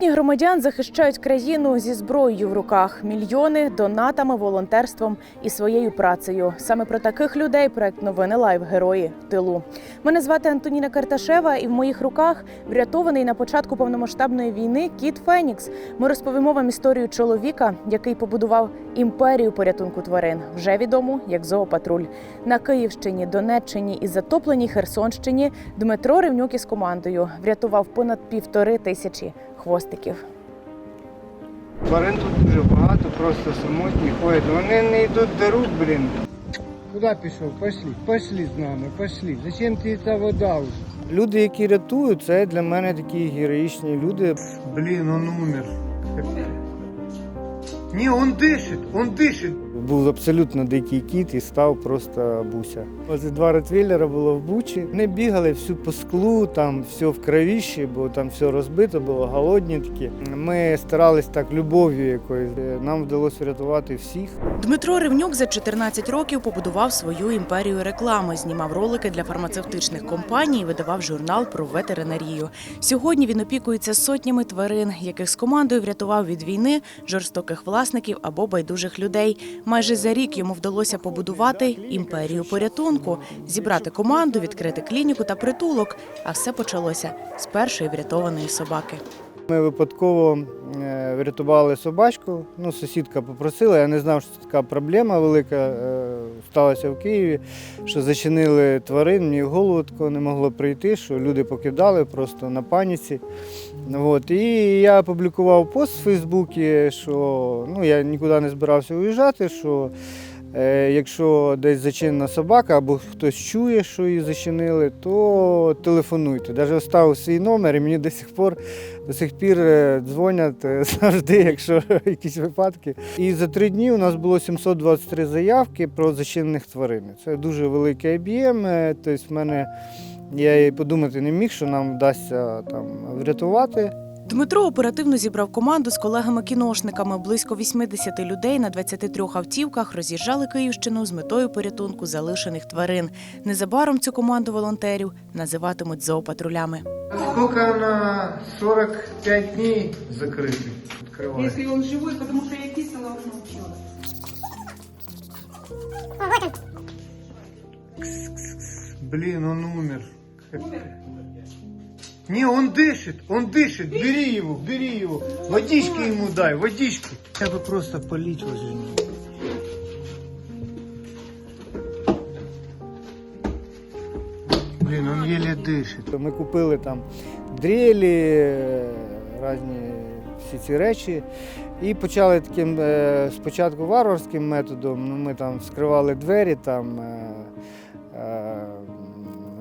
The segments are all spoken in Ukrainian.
Сотні громадян захищають країну зі зброєю в руках, мільйони донатами, волонтерством і своєю працею. Саме про таких людей проект новини Лайв Герої в тилу. Мене звати Антоніна Карташева, і в моїх руках врятований на початку повномасштабної війни кіт Фенікс. Ми розповімо вам історію чоловіка, який побудував імперію порятунку тварин, вже відому як зоопатруль на Київщині, Донеччині і затопленій Херсонщині. Дмитро Ревнюк із командою врятував понад півтори тисячі хвостиків. Тварин тут дуже багато, просто самотні ходять. Вони не йдуть до рук, блін. Куди пішов? Пошли, пошли з нами, пошли. Зачем ти ця вода вже? Люди, які рятують, це для мене такі героїчні люди. Блін, он умер. Не, он дышит, он дышит. Був абсолютно дикий кіт і став просто буся. Ось два ротвейлера було в бучі. Вони бігали всю по склу, там все в кровіші, бо там все розбито було, голодні такі. Ми старались так любов'ю якоюсь. Нам вдалося врятувати всіх. Дмитро Ревнюк за 14 років побудував свою імперію реклами, знімав ролики для фармацевтичних компаній, видавав журнал про ветеринарію. Сьогодні він опікується сотнями тварин, яких з командою врятував від війни, жорстоких власників або байдужих людей. Майже за рік йому вдалося побудувати імперію порятунку, зібрати команду, відкрити клініку та притулок. А все почалося з першої врятованої собаки. Ми випадково е, врятували собачку. Ну, сусідка попросила. Я не знав, що це така проблема велика е, сталася в Києві, що зачинили тварин, мені в голову такого не могло прийти, що люди покидали просто на паніці. От. І я опублікував пост в Фейсбуці, що ну, я нікуди не збирався уїжджати, що якщо десь зачинена собака або хтось чує, що її зачинили, то телефонуйте. Навіть оставив свій номер і мені до сих пор до сих пір е, дзвонять е, завжди, якщо якісь випадки. І за три дні у нас було 723 заявки про зачинених тварин. Це дуже великий об'єм. е, Тобто в мене я і подумати не міг, що нам вдасться там врятувати. Дмитро оперативно зібрав команду з колегами-кіношниками. Близько 80 людей на 23 автівках роз'їжджали Київщину з метою порятунку залишених тварин. Незабаром цю команду волонтерів називатимуть зоопатрулями. Скільки на 45 днів закритий? Если он живой, потому что я кисала уже научилась. Блин, он умер. Не, он дышит, он дышит. Бери его, бери его. Водички ему дай, водички. Я би просто політь возле нього. Блин, он еле дышит. Ми купили там дрелі, е, різні всі ці речі. І почали таким е, спочатку варварським методом. Ну, ми там вскривали двері, там е, е,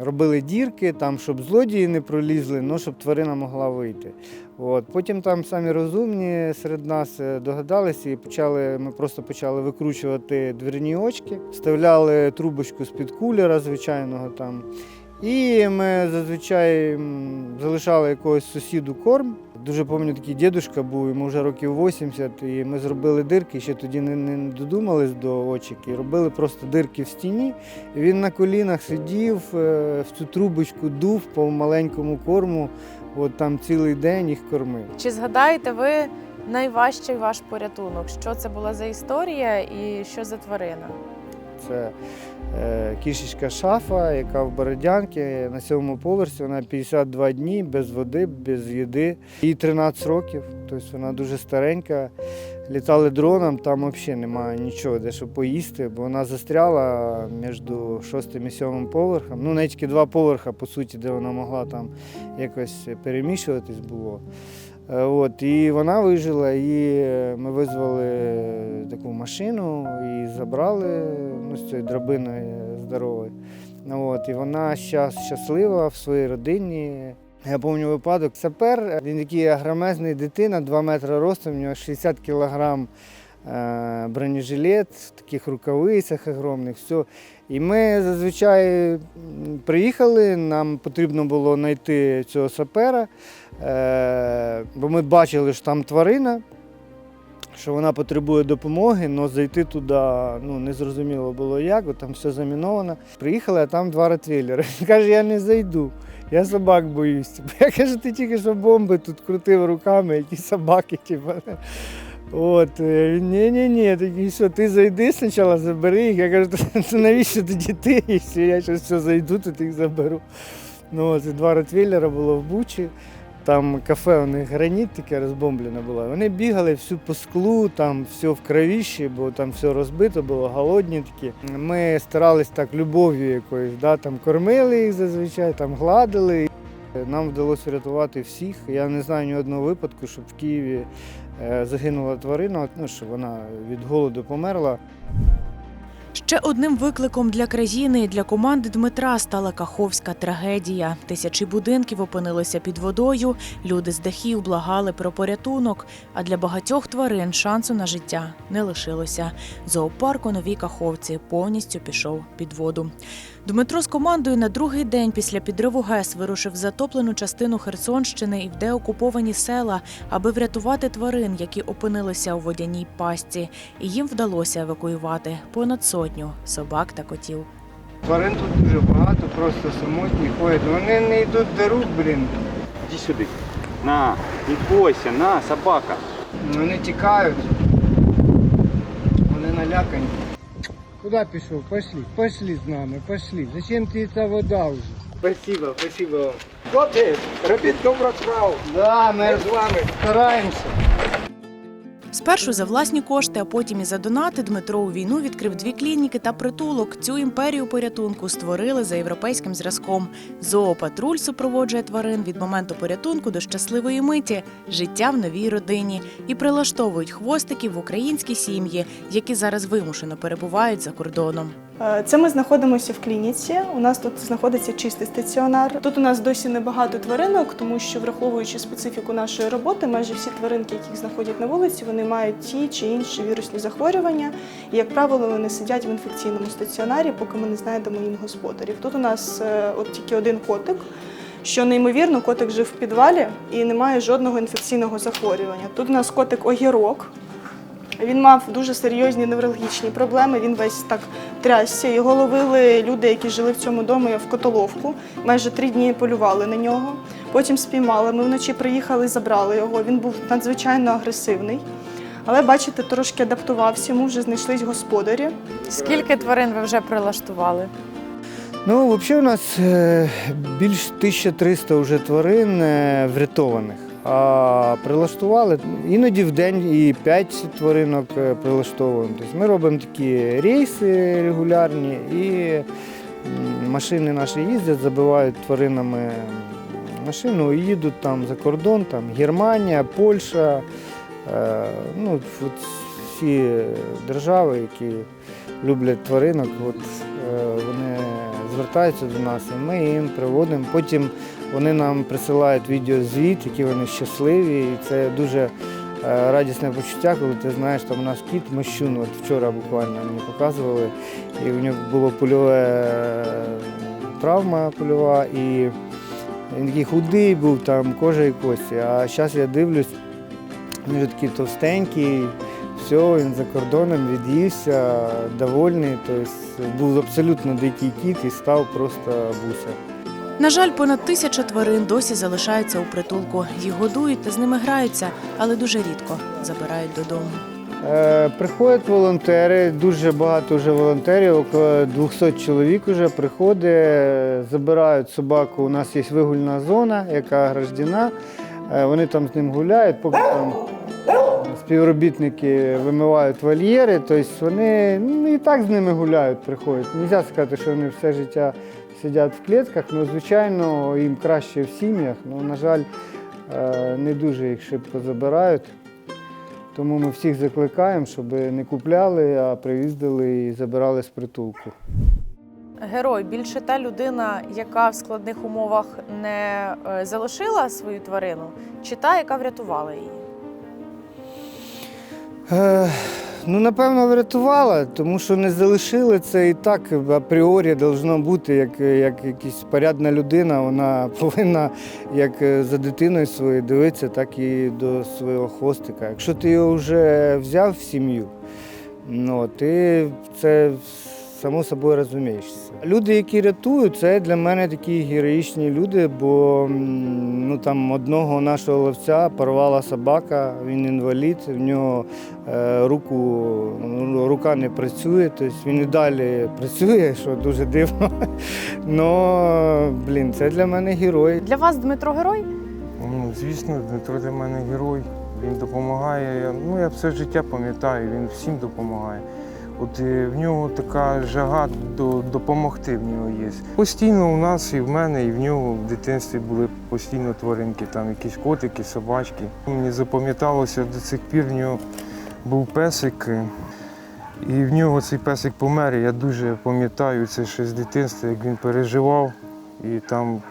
робили дірки, там, щоб злодії не пролізли, ну, щоб тварина могла вийти. От. Потім там самі розумні серед нас е, догадалися і почали, ми просто почали викручувати двірні очки, вставляли трубочку з-під кулера звичайного там. І ми зазвичай залишали якогось сусіду корм. Дуже пам'ятаю, такий дідусь був, йому вже років 80, і ми зробили дирки, ще тоді не, не додумались до очок, і робили просто дирки в стіні. Він на колінах сидів, е, в цю трубочку дув по маленькому корму, от там цілий день їх кормив. Чи згадаєте ви найважчий ваш порятунок? Що це була за історія і що за тварина? Це е, кішечка шафа, яка в Бородянці на сьомому поверсі. Вона 52 дні без води, без їди. Їй 13 років, тобто вона дуже старенька. Літали дроном, там взагалі немає нічого, де що поїсти, бо вона застряла між шостим і сьомим поверхом. Ну, навіть два поверха, по суті, де вона могла там якось переміщуватись було. Е, От, і вона вижила, і ми визвали таку машину і забрали ну, з цією драбиною здоровою. Ну, От, і вона зараз щаслива в своїй родині. Я пам'ятаю випадок. Сапер, він такий агромезний дитина, 2 метри ростом, у нього 60 кілограм е, бронежилет, в таких рукавицях огромних, все. І ми зазвичай приїхали, нам потрібно було знайти цього сапера, е, бо ми бачили, що там тварина, що вона потребує допомоги, але зайти туди ну, не зрозуміло було як, бо там все заміновано. Приїхали, а там два ротвейлери. Він каже, я не зайду. Я собак боюсь. Я кажу, ти тільки що бомби тут крутив руками, які собаки, типу. От, е, ні-ні-ні, такий, що ти зайди спочатку, забери їх. Я кажу, «Та навіщо тоді ти? Якщо я зараз все зайду, то їх заберу. Ну, от, два ротвейлера було в Бучі. Там кафе у них граніт таке розбомблене було. Вони бігали всю по склу, там все в кровіщі, бо там все розбито було, голодні такі. Ми старались так любов'ю якоюсь, да, там кормили їх зазвичай, там гладили. Нам вдалося врятувати всіх. Я не знаю ні одного випадку, щоб в Києві е, загинула тварина, ну, що вона від голоду померла. Ще одним викликом для країни і для команди Дмитра стала каховська трагедія. Тисячі будинків опинилися під водою. Люди з дахів благали про порятунок. А для багатьох тварин шансу на життя не лишилося. Зоопарк у новій каховці повністю пішов під воду. Дмитро з командою на другий день після підриву ГЕС вирушив в затоплену частину Херсонщини і в деокуповані села, аби врятувати тварин, які опинилися у водяній пастці. І їм вдалося евакуювати понад сотню собак та котів. Тварин тут дуже багато, просто самотні ходять. Вони не йдуть до рук, блін. Иди сюда. На, не бойся, на, собака. Вони тікають. Вони налякані. Куди пішов? Пошли, пошли з нами, пошли. Зачем ти ця вода вже? Спасибо, спасибо вам. Хлопці, робіть добру справу. Да, ми з вами стараємося. Спершу за власні кошти, а потім і за донати Дмитро у війну відкрив дві клініки та притулок. Цю імперію порятунку створили за європейським зразком. Зоопатруль супроводжує тварин від моменту порятунку до щасливої миті, життя в новій родині і прилаштовують хвостиків в українські сім'ї, які зараз вимушено перебувають за кордоном. Е, Це ми знаходимося в клініці. У нас тут знаходиться чистий стаціонар. Тут у нас досі небагато тваринок, тому що, враховуючи специфіку нашої роботи, майже всі тваринки, яких знаходять на вулиці, вони мають ті чи інші вірусні захворювання. І, як правило, вони сидять в інфекційному стаціонарі, поки ми не знайдемо їм господарів. Тут у нас е, от тільки один котик. Що неймовірно, котик жив в підвалі і не має жодного інфекційного захворювання. Тут у нас котик огірок, він мав дуже серйозні неврологічні проблеми. Він весь так трясся. Його ловили люди, які жили в цьому домі в котоловку. Майже три дні полювали на нього. Потім спіймали. Ми вночі приїхали, забрали його. Він був надзвичайно агресивний. Але бачите, трошки адаптувався. Йому вже знайшлись господарі. Скільки тварин ви вже прилаштували? Ну, взагалі у нас е, більш 1300 вже тварин е, врятованих. А прилаштували іноді в день і 5 тваринок е, прилаштовуємо. Тобто ми робимо такі рейси регулярні і машини наші їздять, забивають тваринами машину і їдуть там за кордон, там Германія, Польща, е, ну, всі держави, які люблять тваринок, от, е, вони звертаються до нас, і ми їм приводимо. Потім вони нам присилають відеозвіт, які вони щасливі. І це дуже е, радісне почуття, коли ти знаєш, там у нас кіт мощун, от вчора буквально мені показували, і у нього була польова травма польова, і він такий худий був, там кожа і кості. А зараз я дивлюсь, він такий товстенький, все, він за кордоном від'ївся, довольний. Тобто був абсолютно дикий кіт і став просто буся. На жаль, понад тисяча тварин досі залишаються у притулку. Їх годують та з ними граються, але дуже рідко забирають додому. Е, приходять волонтери, дуже багато вже волонтерів, около 200 чоловік вже приходить, забирають собаку. У нас є вигульна зона, яка ограждена. Е, вони там з ним гуляють, поки там співробітники вимивають вольєри, тобто вони ну, і так з ними гуляють, приходять. Нельзя сказати, що вони все життя сидять в клітках, ну, звичайно, їм краще в сім'ях, але, на жаль, е, не дуже їх швидко забирають. Тому ми всіх закликаємо, щоб не купляли, а приїздили і забирали з притулку. Герой більше та людина, яка в складних умовах не е, залишила свою тварину, чи та, яка врятувала її? Е, Ну, напевно, врятувала, тому що не залишили це і так апріорі повинно бути, як, як якась порядна людина, вона повинна як за дитиною своєю дивитися, так і до свого хвостика. Якщо ти його вже взяв в сім'ю, ну, ти це само собою розумієшся. Люди, які рятують, це для мене такі героїчні люди, бо ну, там одного нашого ловця порвала собака, він інвалід, в нього е, руку, ну, рука не працює, тобто він і далі працює, що дуже дивно. Ну, блін, це для мене герой. Для вас Дмитро герой? Ну, звісно, Дмитро для мене герой. Він допомагає. Ну, я все життя пам'ятаю, він всім допомагає. От е, в нього така жага до, допомогти в нього є. Постійно у нас і в мене, і в нього в дитинстві були постійно тваринки, там якісь котики, собачки. Мені запам'яталося до цих пір в нього був песик. е, І в нього цей песик помер. Я дуже пам'ятаю це ще з дитинства, як він переживав. І там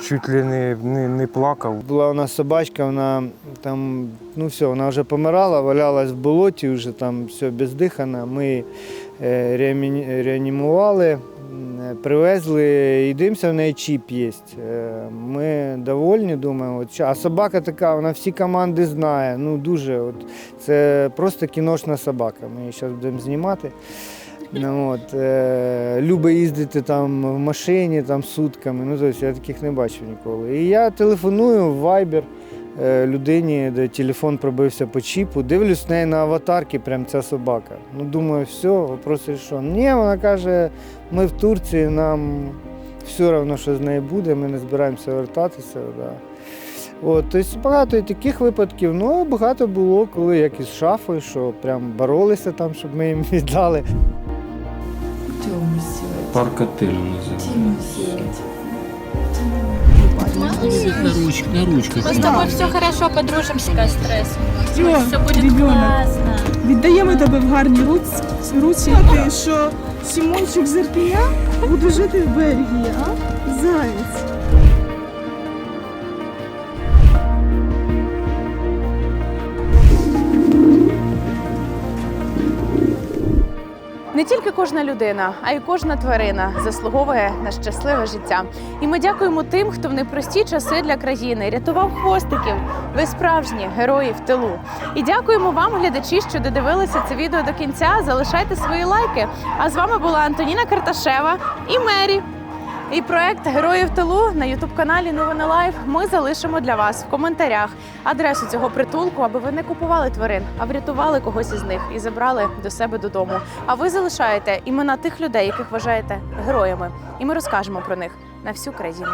чуть ли не, не, не плакав. Була у нас собачка, вона там, ну все, вона вже помирала, валялась в болоті, вже там все бездихана. Ми е, реамі- реанімували, привезли і в неї чіп є. Е, Ми довольні, думаємо. От, а собака така, вона всі команди знає. Ну дуже. От, це просто кіношна собака. Ми її зараз будемо знімати. Ну, от, е, любить їздити там в машині там, сутками. Ну, тобто, я таких не бачив ніколи. І я телефоную в Viber е, людині, де телефон пробився по чіпу. Дивлюсь в неї на аватарки, прям ця собака. Ну, думаю, все, вопрос рішен. Ні, вона каже, ми в Турції, нам все одно, що з нею буде, ми не збираємося вертатися. Да. От, тобто багато таких випадків, ну багато було, коли як із шафою, що прям боролися там, щоб ми їм віддали Парк отелю называется. Мы с тобой все хорошо подружимся. Стресс. Всё, Все будет ребенок. классно. Віддаємо тебе в гарні руці, руці ти, що Сімончик з Ірпеня буде жити в Бельгії, а? Заяць. Кожна людина, а й кожна тварина заслуговує на щасливе життя. І ми дякуємо тим, хто в непрості часи для країни рятував хвостиків. Ви справжні герої в тилу. І дякуємо вам, глядачі, що додивилися це відео до кінця. Залишайте свої лайки. А з вами була Антоніна Карташева і Мері. І проект Героїв тилу на ютуб-каналі Новини Лайф ми залишимо для вас в коментарях адресу цього притулку, аби ви не купували тварин, а врятували когось із них і забрали до себе додому. А ви залишаєте імена тих людей, яких вважаєте героями, і ми розкажемо про них на всю країну.